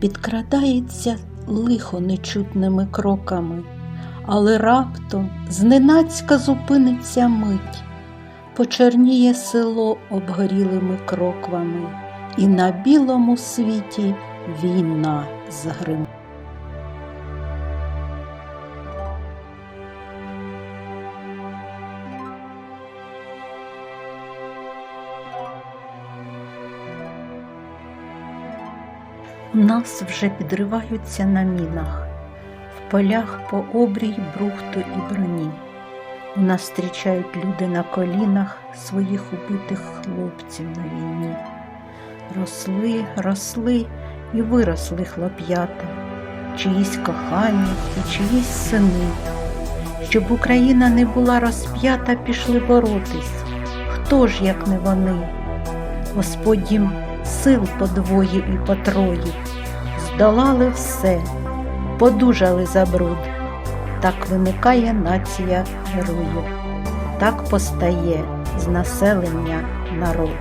підкрадається лихо нечутними кроками, але раптом зненацька зупиниться мить, почерніє село обгорілими кроквами, і на білому світі війна загрим. Нас вже підриваються на мінах, в полях по обрій брухту і броні. Нас зустрічають люди на колінах своїх убитих хлопців на війні. Росли, росли і виросли хлоп'ята, чиїсь кохані і чиїсь сини. Щоб Україна не була розп'ята, пішли боротись. Хто ж, як не вони? Господь їм сил по двоє і потроїв, здолали все, подужали забруд. Так виникає нація героїв, так постає з населення народ.